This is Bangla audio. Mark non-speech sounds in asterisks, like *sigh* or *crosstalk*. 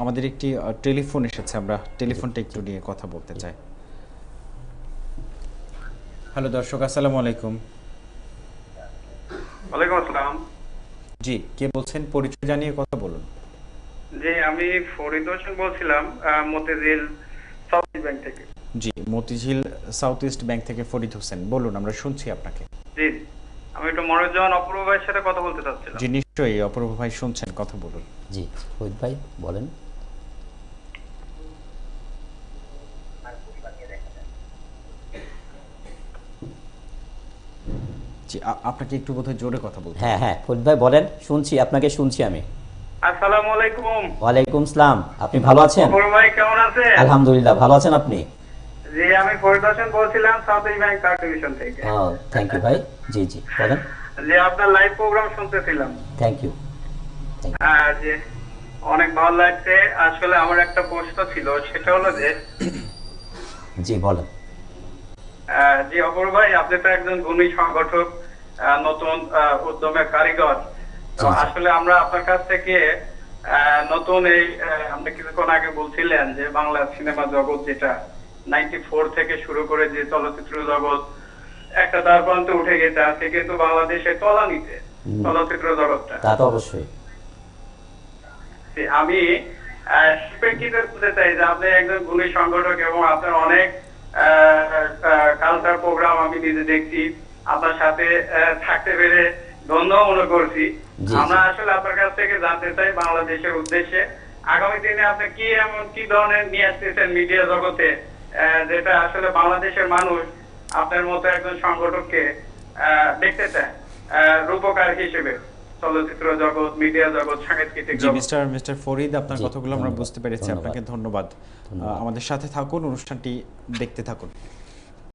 আমাদের একটি টেলিফোন এসেছে আমরা টেলিফোনটা একটু নিয়ে কথা বলতে চাই। হ্যালো দর্শক আসসালামু আলাইকুম। ওয়ালাইকুম আসসালাম। জি কে বলছেন? পরিচয় জানিয়ে কথা বলুন। জি আমি ফরিদ হোসেন বলছিলাম মতিঝিল সাউথ ব্যাংক থেকে। জি মতিঝিল সাউথ ইস্ট ব্যাংক থেকে ফরিদ হোসেন। বলুন আমরা শুনছি আপনাকে। জি। আমি একটু মনোরঞ্জন অপূর্ব ভাইয়ের সাথে কথা বলতে চাচ্ছিলাম। জি নিশ্চয়ই অপূর্ব ভাই শুনছেন কথা বলুন। জি ফরিদ ভাই বলেন। জি আপনাকে একটু বোধহয় জোরে কথা বলতে হ্যাঁ হ্যাঁ ফরিদ ভাই বলেন শুনছি আপনাকে শুনছি আমি। আসসালামু আলাইকুম। ওয়ালাইকুম সালাম আপনি ভালো আছেন? অপূর্ব ভাই কেমন আছেন? আলহামদুলিল্লাহ ভালো আছেন আপনি? জি আমি ফরিদ হোসেন বলছিলাম সাউথ ব্যাংক কার্ড ডিভিশন থেকে। থ্যাংক ইউ ভাই। জি জি বলেন। যে আপনার লাইভ প্রোগ্রাম শুনতেছিলাম। থ্যাংক ইউ যে অনেক ভালো লাগছে। আসলে আমার একটা প্রশ্ন ছিল সেটা হলো যে *clears throat* জি বলেন। জি অপর ভাই আপনি তো একজন গুণী সংগঠক নতুন উদ্যমের কারিগর। তো জি, জি। আসলে আমরা আপনার কাছ থেকে নতুন এই আপনি কিছুক্ষণ আগে বলছিলেন যে বাংলা সিনেমা জগৎ যেটা নাইনটি ফোর থেকে শুরু করে যে চলচ্চিত্র জগৎ একটা দ্বার প্রান্তে উঠে গেছে আজকে কিন্তু বাংলাদেশের তলানিতে। চলচ্চিত্র জগৎটা। তা তো অবশ্যই। আমি প্রেক্ষিতে বলতে চাই যে আপনি একজন গুণী সংগঠক এবং আপনার অনেক কালচার প্রোগ্রাম আমি নিজে দেখছি আপনার সাথে থাকতে পেরে ধন্য মনে করছি। আমরা আসলে আপনার কাছ থেকে জানতে চাই বাংলাদেশের উদ্দেশ্যে। আগামী দিনে আপনি কি এমন কি ধরনের নিয়ে আসতেছেন মিডিয়া জগতে? যেটা আসলে বাংলাদেশের মানুষ আপনার মতো একজন সংগঠককে আহ, দেখতে চায় রূপকার হিসেবে চলচ্চিত্র জগৎ মিডিয়া জগৎ সাংস্কৃতিক জগৎ। মিস্টার মিস্টার ফরিদ আপনার কথাগুলো আমরা বুঝতে পেরেছি। আপনাকে ধন্যবাদ। ধন্যবাদ। আহ, আমাদের সাথে থাকুন অনুষ্ঠানটি দেখতে থাকুন।